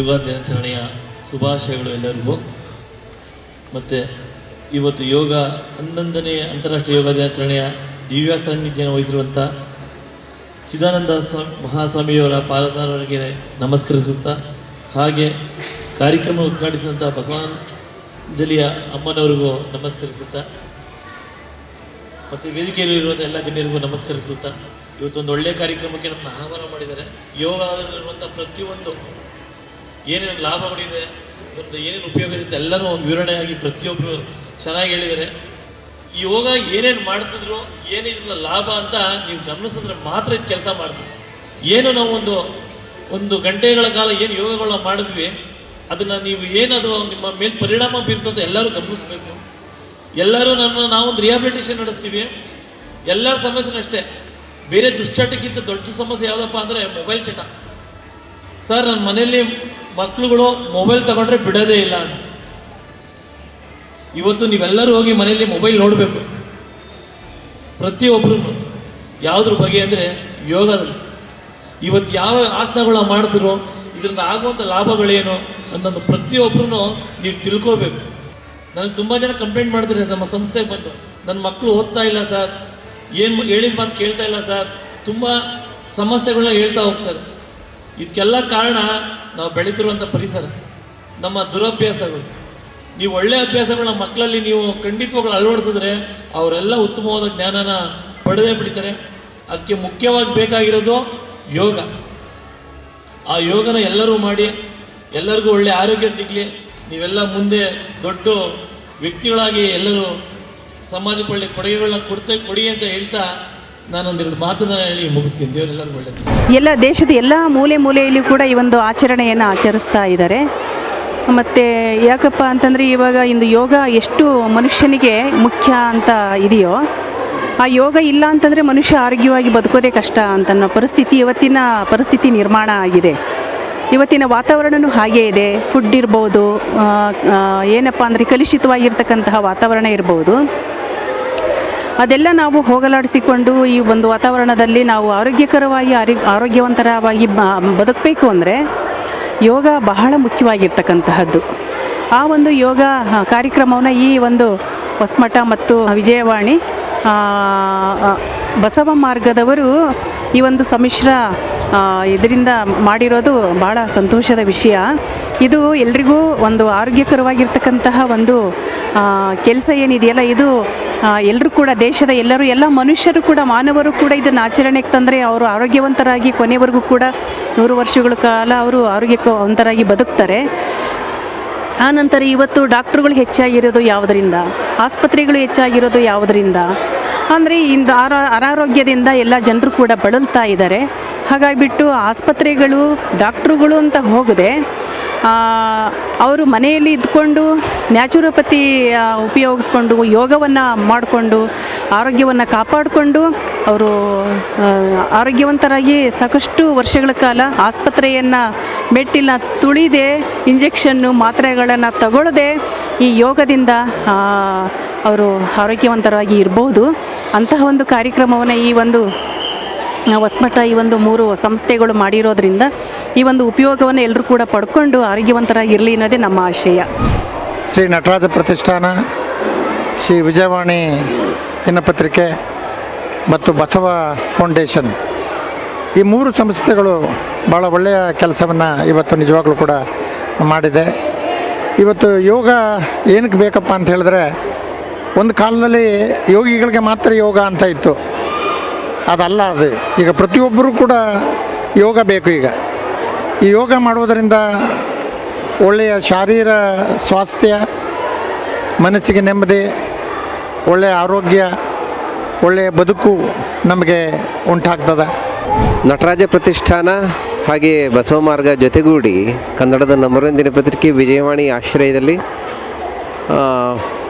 ಯೋಗ ದಿನಾಚರಣೆಯ ಶುಭಾಶಯಗಳು ಎಲ್ಲರಿಗೂ. ಮತ್ತು ಇವತ್ತು ಯೋಗ ಹನ್ನೊಂದನೇ ಅಂತಾರಾಷ್ಟ್ರೀಯ ಯೋಗ ದಿನಾಚರಣೆಯ ದಿವ್ಯ ಸಾನ್ನಿಧ್ಯನ ವಹಿಸಿರುವಂಥ ಚಿದಾನಂದ ಸ್ವಾಮಿ ಮಹಾಸ್ವಾಮಿಯವರ ಪಾಲದಾರರಿಗೆ ನಮಸ್ಕರಿಸುತ್ತಾ, ಹಾಗೆ ಕಾರ್ಯಕ್ರಮ ಉದ್ಘಾಟಿಸಿದಂಥ ಬಸವಾಂಜಲಿಯ ಅಮ್ಮನವರಿಗೂ ನಮಸ್ಕರಿಸುತ್ತಾ, ಮತ್ತು ವೇದಿಕೆಯಲ್ಲಿರುವಂಥ ಎಲ್ಲ ಗಣ್ಯರಿಗೂ ನಮಸ್ಕರಿಸುತ್ತಾ, ಇವತ್ತೊಂದು ಒಳ್ಳೆಯ ಕಾರ್ಯಕ್ರಮಕ್ಕೆ ನಮ್ಮನ್ನು ಆಹ್ವಾನ ಮಾಡಿದ್ದಾರೆ. ಯೋಗದಲ್ಲಿರುವಂಥ ಪ್ರತಿಯೊಂದು ಏನೇನು ಲಾಭಗಳಿದೆ ಇದರಿಂದ ಏನೇನು ಉಪಯೋಗ ಇದೆ ಎಲ್ಲನೂ ವಿವರಣೆಯಾಗಿ ಪ್ರತಿಯೊಬ್ಬರು ಚೆನ್ನಾಗಿ ಹೇಳಿದ್ದಾರೆ. ಯೋಗ ಏನೇನು ಮಾಡ್ತಿದ್ರು, ಏನಿದ್ರಲ್ಲ ಲಾಭ ಅಂತ ನೀವು ಗಮನಿಸಿದ್ರೆ ಮಾತ್ರ ಇದು ಕೆಲಸ ಮಾಡಿದ್ವಿ ಏನು ನಾವು ಒಂದು ಒಂದು ಗಂಟೆಗಳ ಕಾಲ ಏನು ಯೋಗಗಳನ್ನ ಮಾಡಿದ್ವಿ, ಅದನ್ನು ನೀವು ಏನದು ನಿಮ್ಮ ಮೇಲೆ ಪರಿಣಾಮ ಬೀರ್ತದ ಎಲ್ಲರೂ ಗಮನಿಸಬೇಕು. ಎಲ್ಲರೂ ನನ್ನ ನಾವೊಂದು ರಿಹಾಬಿಲಿಟೇಷನ್ ನಡೆಸ್ತೀವಿ. ಎಲ್ಲರ ಸಮಸ್ಯೆನೂ ಅಷ್ಟೇ ಬೇರೆ ದುಶ್ಚಟಕ್ಕಿಂತ ದೊಡ್ಡ ಸಮಸ್ಯೆ ಯಾವುದಪ್ಪ ಅಂದರೆ ಮೊಬೈಲ್ ಚಟ. ಸರ್ ನನ್ನ ಮನೆಯಲ್ಲಿ ಮಕ್ಕಳುಗಳು ಮೊಬೈಲ್ ತಗೊಂಡ್ರೆ ಬಿಡೋದೇ ಇಲ್ಲ ಇವತ್ತು ನೀವೆಲ್ಲರೂ ಹೋಗಿ ಮನೆಯಲ್ಲಿ ಮೊಬೈಲ್ ನೋಡಬೇಕು. ಪ್ರತಿಯೊಬ್ಬರು ಯಾವುದ್ರ ಬಗ್ಗೆ ಅಂದರೆ ಯೋಗದಲ್ಲಿ. ಇವತ್ತು ಯಾವ ಆಸನಗಳು ಮಾಡಿದ್ರು, ಇದರಿಂದ ಆಗುವಂಥ ಲಾಭಗಳೇನು ಅನ್ನೋದು ಪ್ರತಿಯೊಬ್ಬರೂ ನೀವು ತಿಳ್ಕೋಬೇಕು. ನನಗೆ ತುಂಬ ಜನ ಕಂಪ್ಲೇಂಟ್ ಮಾಡ್ತಾರೆ ನಮ್ಮ ಸಂಸ್ಥೆಗೆ ಬಂದು. ನನ್ನ ಮಕ್ಕಳು ಓದ್ತಾ ಇಲ್ಲ ಸರ್. ಏನು ಹೇಳಿದ ಮಾತು ಕೇಳ್ತಾ ಇಲ್ಲ ಸರ್. ತುಂಬ ಸಮಸ್ಯೆಗಳನ್ನ ಹೇಳ್ತಾ ಹೋಗ್ತಾರೆ. ಇದಕ್ಕೆಲ್ಲ ಕಾರಣ ನಾವು ಬೆಳೀತಿರುವಂಥ ಪರಿಸರ, ನಮ್ಮ ದುರಭ್ಯಾಸಗಳು. ನೀವು ಒಳ್ಳೆ ಅಭ್ಯಾಸಗಳನ್ನ ಮಕ್ಕಳಲ್ಲಿ ನೀವು ಖಂಡಿತವಾಗ್ಲೂ ಅಳವಡಿಸಿದ್ರೆ ಅವರೆಲ್ಲ ಉತ್ತಮವಾದ ಜ್ಞಾನನ ಪಡೆದೇ ಬಿಡ್ತಾರೆ. ಅದಕ್ಕೆ ಮುಖ್ಯವಾಗಿ ಬೇಕಾಗಿರೋದು ಯೋಗ. ಆ ಯೋಗನ ಎಲ್ಲರೂ ಮಾಡಿ, ಎಲ್ಲರಿಗೂ ಒಳ್ಳೆ ಆರೋಗ್ಯ ಸಿಗಲಿ, ನೀವೆಲ್ಲ ಮುಂದೆ ದೊಡ್ಡ ವ್ಯಕ್ತಿಗಳಾಗಿ ಎಲ್ಲರೂ ಸಮಾಜಕ್ಕೆ ಒಳ್ಳೆ ಕೊಡುಗೆಗಳನ್ನ ಕೊಡ್ತೇ, ಕೊಡಿ ಅಂತ ಹೇಳ್ತಾ ಎಲ್ಲ ದೇಶದ ಎಲ್ಲ ಮೂಲೆ ಮೂಲೆಯಲ್ಲೂ ಕೂಡ ಈ ಒಂದು ಆಚರಣೆಯನ್ನು ಆಚರಿಸ್ತಾ ಇದ್ದಾರೆ. ಮತ್ತು ಯಾಕಪ್ಪ ಅಂತಂದರೆ ಇವಾಗ ಇಂದು ಯೋಗ ಎಷ್ಟು ಮನುಷ್ಯನಿಗೆ ಮುಖ್ಯ ಅಂತ ಇದೆಯೋ, ಆ ಯೋಗ ಇಲ್ಲ ಅಂತಂದರೆ ಮನುಷ್ಯ ಆರೋಗ್ಯವಾಗಿ ಬದುಕೋದೇ ಕಷ್ಟ ಅಂತನ್ನೋ ಪರಿಸ್ಥಿತಿ ಇವತ್ತಿನ ಪರಿಸ್ಥಿತಿ ನಿರ್ಮಾಣ ಆಗಿದೆ. ಇವತ್ತಿನ ವಾತಾವರಣವೂ ಹಾಗೇ ಇದೆ. ಫುಡ್ ಇರ್ಬೋದು ಏನಪ್ಪ ಅಂದರೆ ಕಲುಷಿತವಾಗಿರ್ತಕ್ಕಂತಹ ವಾತಾವರಣ ಇರ್ಬೋದು. ಅದೆಲ್ಲ ನಾವು ಹೋಗಲಾಡಿಸಿಕೊಂಡು ಈ ಒಂದು ವಾತಾವರಣದಲ್ಲಿ ನಾವು ಆರೋಗ್ಯಕರವಾಗಿ ಆರೋಗ್ಯ ಆರೋಗ್ಯವಂತರವಾಗಿ ಬದುಕಬೇಕು ಅಂದರೆ ಯೋಗ ಬಹಳ ಮುಖ್ಯವಾಗಿರ್ತಕ್ಕಂತಹದ್ದು. ಆ ಒಂದು ಯೋಗ ಕಾರ್ಯಕ್ರಮವನ್ನು ಈ ಒಂದು ಹೊಸಮಠ ಮತ್ತು ವಿಜಯವಾಣಿ ಬಸವ ಮಾರ್ಗದವರು ಈ ಒಂದು ಸಮ್ಮಿಶ್ರ ಇದರಿಂದ ಮಾಡಿರೋದು ಭಾಳ ಸಂತೋಷದ ವಿಷಯ. ಇದು ಎಲ್ರಿಗೂ ಒಂದು ಆರೋಗ್ಯಕರವಾಗಿರ್ತಕ್ಕಂತಹ ಒಂದು ಕೆಲಸ ಏನಿದೆಯಲ್ಲ ಇದು ಎಲ್ಲರೂ ಕೂಡ ದೇಶದ ಎಲ್ಲರೂ, ಎಲ್ಲ ಮನುಷ್ಯರು ಕೂಡ, ಮಾನವರು ಕೂಡ ಇದನ್ನು ಆಚರಣೆಗೆ ತಂದರೆ ಅವರು ಆರೋಗ್ಯವಂತರಾಗಿ ಕೊನೆವರೆಗೂ ಕೂಡ ನೂರು ವರ್ಷಗಳ ಕಾಲ ಅವರು ಆರೋಗ್ಯವಂತರಾಗಿ ಬದುಕ್ತಾರೆ. ಆನಂತರ ಇವತ್ತು ಡಾಕ್ಟ್ರುಗಳು ಹೆಚ್ಚಾಗಿರೋದು ಯಾವುದರಿಂದ? ಆಸ್ಪತ್ರೆಗಳು ಹೆಚ್ಚಾಗಿರೋದು ಯಾವುದರಿಂದ? ಅಂದರೆ ಇಂದು ಅನಾರೋಗ್ಯದಿಂದ ಎಲ್ಲ ಜನರು ಕೂಡ ಬಳಲ್ತಾ ಇದ್ದಾರೆ. ಹಾಗಾಗಿಬಿಟ್ಟು ಆಸ್ಪತ್ರೆಗಳು, ಡಾಕ್ಟ್ರುಗಳು ಅಂತ ಹೋಗದೆ ಅವರು ಮನೆಯಲ್ಲಿ ಇದ್ಕೊಂಡು ನ್ಯಾಚುರೋಪತಿ ಉಪಯೋಗಿಸ್ಕೊಂಡು ಯೋಗವನ್ನು ಮಾಡಿಕೊಂಡು, ಆರೋಗ್ಯವನ್ನು ಕಾಪಾಡಿಕೊಂಡು ಅವರು ಆರೋಗ್ಯವಂತರಾಗಿ ಸಾಕಷ್ಟು ವರ್ಷಗಳ ಕಾಲ ಆಸ್ಪತ್ರೆಯನ್ನು ಮೆಟ್ಟಿನ ತುಳಿದೆ, ಇಂಜೆಕ್ಷನ್ನು ಮಾತ್ರೆಗಳನ್ನು ತಗೊಳ್ಳದೆ ಈ ಯೋಗದಿಂದ ಅವರು ಆರೋಗ್ಯವಂತರಾಗಿ ಇರ್ಬೋದು. ಅಂತಹ ಒಂದು ಕಾರ್ಯಕ್ರಮವನ್ನು ಈ ಒಂದು ಹೊಸಮಠ ಈ ಒಂದು ಮೂರು ಸಂಸ್ಥೆಗಳು ಮಾಡಿರೋದ್ರಿಂದ ಈ ಒಂದು ಉಪಯೋಗವನ್ನು ಎಲ್ಲರೂ ಕೂಡ ಪಡ್ಕೊಂಡು ಆರೋಗ್ಯವಂತರ ಆರೋಗ್ಯವಂತರಾಗಿರಲಿ ಅನ್ನೋದೇ ನಮ್ಮ ಆಶಯ. ಶ್ರೀ ನಟರಾಜ ಪ್ರತಿಷ್ಠಾನ, ಶ್ರೀ ವಿಜಯವಾಣಿ ದಿನಪತ್ರಿಕೆ ಮತ್ತು ಬಸವ ಫೌಂಡೇಶನ್. ಈ ಮೂರು ಸಂಸ್ಥೆಗಳು ಭಾಳ ಒಳ್ಳೆಯ ಕೆಲಸವನ್ನು ಇವತ್ತು ನಿಜವಾಗ್ಲೂ ಕೂಡ ಮಾಡಿದೆ. ಇವತ್ತು ಯೋಗ ಏನಕ್ಕೆ ಬೇಕಪ್ಪ ಅಂತ ಹೇಳಿದ್ರೆ, ಒಂದು ಕಾಲದಲ್ಲಿ ಯೋಗಿಗಳಿಗೆ ಮಾತ್ರ ಯೋಗ ಅಂತ ಇತ್ತು. ಅದಲ್ಲ, ಅದು ಈಗ ಪ್ರತಿಯೊಬ್ಬರೂ ಕೂಡ ಯೋಗ ಬೇಕು ಈಗ. ಈ ಯೋಗ ಮಾಡುವುದರಿಂದ ಒಳ್ಳೆಯ ಶಾರೀರ ಸ್ವಾಸ್ಥ್ಯ, ಮನಸ್ಸಿಗೆ ನೆಮ್ಮದಿ, ಒಳ್ಳೆಯ ಆರೋಗ್ಯ, ಒಳ್ಳೆಯ ಬದುಕು ನಮಗೆ ಉಂಟಾಗ್ತದೆ. ನಟರಾಜ ಪ್ರತಿಷ್ಠಾನ ಹಾಗೆ ಬಸವ ಮಾರ್ಗ ಜೊತೆಗೂಡಿ ಕನ್ನಡದ ನಂಬರ್ ಪತ್ರಿಕೆ ವಿಜಯವಾಣಿ ಆಶ್ರಯದಲ್ಲಿ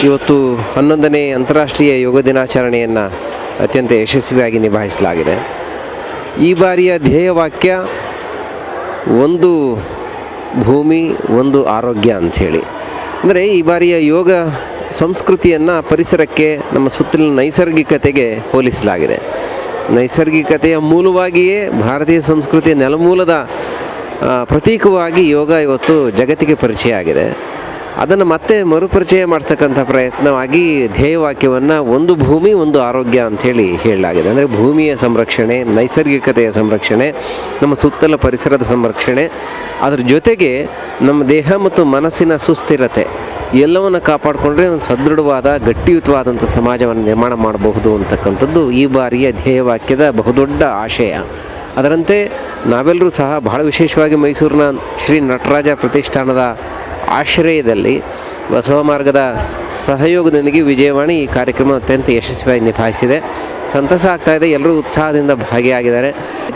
ಇವತ್ತು ಹನ್ನೊಂದನೇ ಅಂತಾರಾಷ್ಟ್ರೀಯ ಯೋಗ ದಿನಾಚರಣೆಯನ್ನು ಅತ್ಯಂತ ಯಶಸ್ವಿಯಾಗಿ ನಿಭಾಯಿಸಲಾಗಿದೆ. ಈ ಬಾರಿಯ ಧ್ಯೇಯವಾಕ್ಯ ಒಂದು ಭೂಮಿ, ಒಂದು ಆರೋಗ್ಯ ಅಂಥೇಳಿ. ಅಂದರೆ ಈ ಬಾರಿಯ ಯೋಗ ಸಂಸ್ಕೃತಿಯನ್ನು ಪರಿಸರಕ್ಕೆ ನಮ್ಮ ಸುತ್ತಲಿನ ನೈಸರ್ಗಿಕತೆಗೆ ಹೋಲಿಸಲಾಗಿದೆ. ನೈಸರ್ಗಿಕತೆಯ ಮೂಲವಾಗಿಯೇ ಭಾರತೀಯ ಸಂಸ್ಕೃತಿಯ ನೆಲಮೂಲದ ಪ್ರತೀಕವಾಗಿ ಯೋಗ ಇವತ್ತು ಜಗತ್ತಿಗೆ ಪರಿಚಯ ಆಗಿದೆ. ಅದನ್ನು ಮತ್ತೆ ಮರುಪರಿಚಯ ಮಾಡ್ತಕ್ಕಂಥ ಪ್ರಯತ್ನವಾಗಿ ಧ್ಯೇಯವಾಕ್ಯವನ್ನು ಒಂದು ಭೂಮಿ, ಒಂದು ಆರೋಗ್ಯ ಅಂಥೇಳಿ ಹೇಳಲಾಗಿದೆ. ಅಂದರೆ ಭೂಮಿಯ ಸಂರಕ್ಷಣೆ, ನೈಸರ್ಗಿಕತೆಯ ಸಂರಕ್ಷಣೆ, ನಮ್ಮ ಸುತ್ತಲ ಪರಿಸರದ ಸಂರಕ್ಷಣೆ, ಅದರ ಜೊತೆಗೆ ನಮ್ಮ ದೇಹ ಮತ್ತು ಮನಸ್ಸಿನ ಸುಸ್ಥಿರತೆ ಎಲ್ಲವನ್ನು ಕಾಪಾಡಿಕೊಂಡ್ರೆ ಒಂದು ಸದೃಢವಾದ, ಗಟ್ಟಿಯುತವಾದಂಥ ಸಮಾಜವನ್ನು ನಿರ್ಮಾಣ ಮಾಡಬಹುದು ಅಂತಕ್ಕಂಥದ್ದು ಈ ಬಾರಿಯ ಧ್ಯೇಯವಾಕ್ಯದ ಬಹುದೊಡ್ಡ ಆಶಯ. ಅದರಂತೆ ನಾವೆಲ್ಲರೂ ಸಹ ಬಹಳ ವಿಶೇಷವಾಗಿ ಮೈಸೂರಿನ ಶ್ರೀ ನಟರಾಜ ಪ್ರತಿಷ್ಠಾನದ ಆಶ್ರಯದಲ್ಲಿ ಬಸವ ಮಾರ್ಗದ ಸಹಯೋಗದೊಂದಿಗೆ ವಿಜಯವಾಣಿ ಈ ಕಾರ್ಯಕ್ರಮ ಅತ್ಯಂತ ಯಶಸ್ವಿಯಾಗಿ ನಿಭಾಯಿಸಿದೆ. ಸಂತಸ ಆಗ್ತಾ ಇದೆ, ಎಲ್ಲರೂ ಉತ್ಸಾಹದಿಂದ ಭಾಗಿಯಾಗಿದ್ದಾರೆ.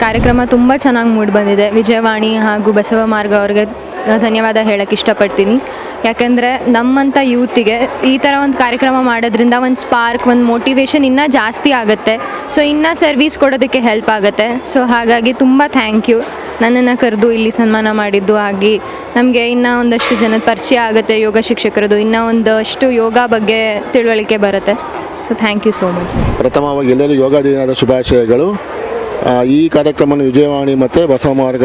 ಕಾರ್ಯಕ್ರಮ ತುಂಬ ಚೆನ್ನಾಗಿ ಮೂಡಿಬಂದಿದೆ ವಿಜಯವಾಣಿ ಹಾಗೂ ಬಸವ ಮಾರ್ಗ ಅವ್ರಿಗೆ ಧನ್ಯವಾದ ಹೇಳಕ್ಕೆ ಇಷ್ಟಪಡ್ತೀನಿ. ಯಾಕೆಂದರೆ ನಮ್ಮಂಥ ಯೂತಿಗೆ ಈ ಥರ ಒಂದು ಕಾರ್ಯಕ್ರಮ ಮಾಡೋದ್ರಿಂದ ಒಂದು ಸ್ಪಾರ್ಕ್ ಒಂದು ಮೋಟಿವೇಶನ್ ಇನ್ನೂ ಜಾಸ್ತಿ ಆಗುತ್ತೆ. ಸೊ ಇನ್ನೂ ಸರ್ವಿಸ್ ಕೊಡೋದಕ್ಕೆ ಹೆಲ್ಪ್ ಆಗುತ್ತೆ. ಸೊ ಹಾಗಾಗಿ ತುಂಬ ಥ್ಯಾಂಕ್ ಯು ನನ್ನನ್ನು ಕರೆದು ಇಲ್ಲಿ ಸನ್ಮಾನ ಮಾಡಿದ್ದು ಆಗಿ ನಮಗೆ ಇನ್ನೂ ಒಂದಷ್ಟು ಜನದ ಪರಿಚಯ ಆಗುತ್ತೆ, ಯೋಗ ಶಿಕ್ಷಕರದು. ಇನ್ನೂ ಒಂದಷ್ಟು ಯೋಗ ಬಗ್ಗೆ ತಿಳುವಳಿಕೆ ಬರುತ್ತೆ. So thank you so much ಪ್ರಥಮವಾಗಿ ಎಲ್ಲರಿಗೂ ಯೋಗ ದಿನದ ಶುಭಾಶಯಗಳು. ಈ ಕಾರ್ಯಕ್ರಮವನ್ನು ವಿಜಯವಾಣಿ ಮತ್ತು ಬಸವ ಮಾರ್ಗ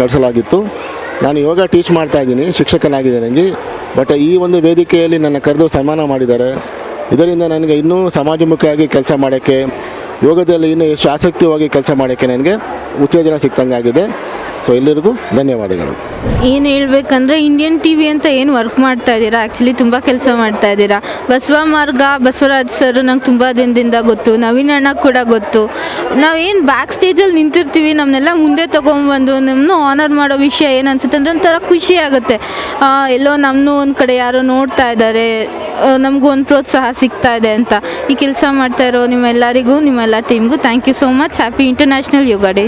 ನಡೆಸಲಾಗಿತ್ತು. ನಾನು ಯೋಗ ಟೀಚ್ ಮಾಡ್ತಾ ಇದ್ದೀನಿ ಶಿಕ್ಷಕನಾಗಿದೆ ನನಗೆ ಬಟ್ ಈ ಒಂದು ವೇದಿಕೆಯಲ್ಲಿ ನನ್ನ ಕರೆದು ಸನ್ಮಾನ ಮಾಡಿದ್ದಾರೆ. ಇದರಿಂದ ನನಗೆ ಇನ್ನೂ ಸಮಾಜಮುಖಿಯಾಗಿ ಕೆಲಸ ಮಾಡೋಕ್ಕೆ, ಯೋಗದಲ್ಲಿ ಇನ್ನೂ ಎಷ್ಟು ಆಸಕ್ತಿಯಾಗಿ ಕೆಲಸ ಮಾಡೋಕ್ಕೆ ನನಗೆ ಉತ್ತೇಜನ ಸಿಕ್ತಂಗಾಗಿದೆ ಸೊ ಎಲ್ಲರಿಗೂ ಧನ್ಯವಾದಗಳು. ಏನು ಹೇಳ್ಬೇಕಂದ್ರೆ ಇಂಡಿಯನ್ ಟಿ ವಿ ಅಂತ ಏನು ವರ್ಕ್ ಮಾಡ್ತಾ ಇದ್ದೀರಾ? ಆ್ಯಕ್ಚುಲಿ ತುಂಬ ಕೆಲಸ ಮಾಡ್ತಾ ಇದ್ದೀರಾ? ಬಸವ ಮಾರ್ಗ, ಬಸವರಾಜ್ ಸರ್ ನಂಗೆ ತುಂಬ ದಿನದಿಂದ ಗೊತ್ತು. ನವೀನ್ ಅಣ್ಣ ಕೂಡ ಗೊತ್ತು. ನಾವು ಏನು ಬ್ಯಾಕ್ ಸ್ಟೇಜಲ್ಲಿ ನಿಂತಿರ್ತೀವಿ ನಮ್ಮನ್ನೆಲ್ಲ ಮುಂದೆ ತೊಗೊಂಬಂದು ನಮ್ಮನ್ನು ಆನರ್ ಮಾಡೋ ವಿಷಯ ಏನು ಅನ್ಸುತ್ತೆ ಅಂದರೆ ಒಂಥರ ಖುಷಿ ಆಗುತ್ತೆ. ಎಲ್ಲೋ ನಮ್ಮನ್ನು ಒಂದು ಕಡೆ ಯಾರೋ ನೋಡ್ತಾ ಇದ್ದಾರೆ ನಮಗೂ ಒಂದು ಪ್ರೋತ್ಸಾಹ ಸಿಗ್ತಾ ಇದೆ ಅಂತ. ಈ ಕೆಲಸ ಮಾಡ್ತಾ ಇರೋ ನಿಮ್ಮೆಲ್ಲರಿಗೂ, ನಿಮ್ಮೆಲ್ಲ ಟೀಮ್ಗೂ thank you so much happy international yoga day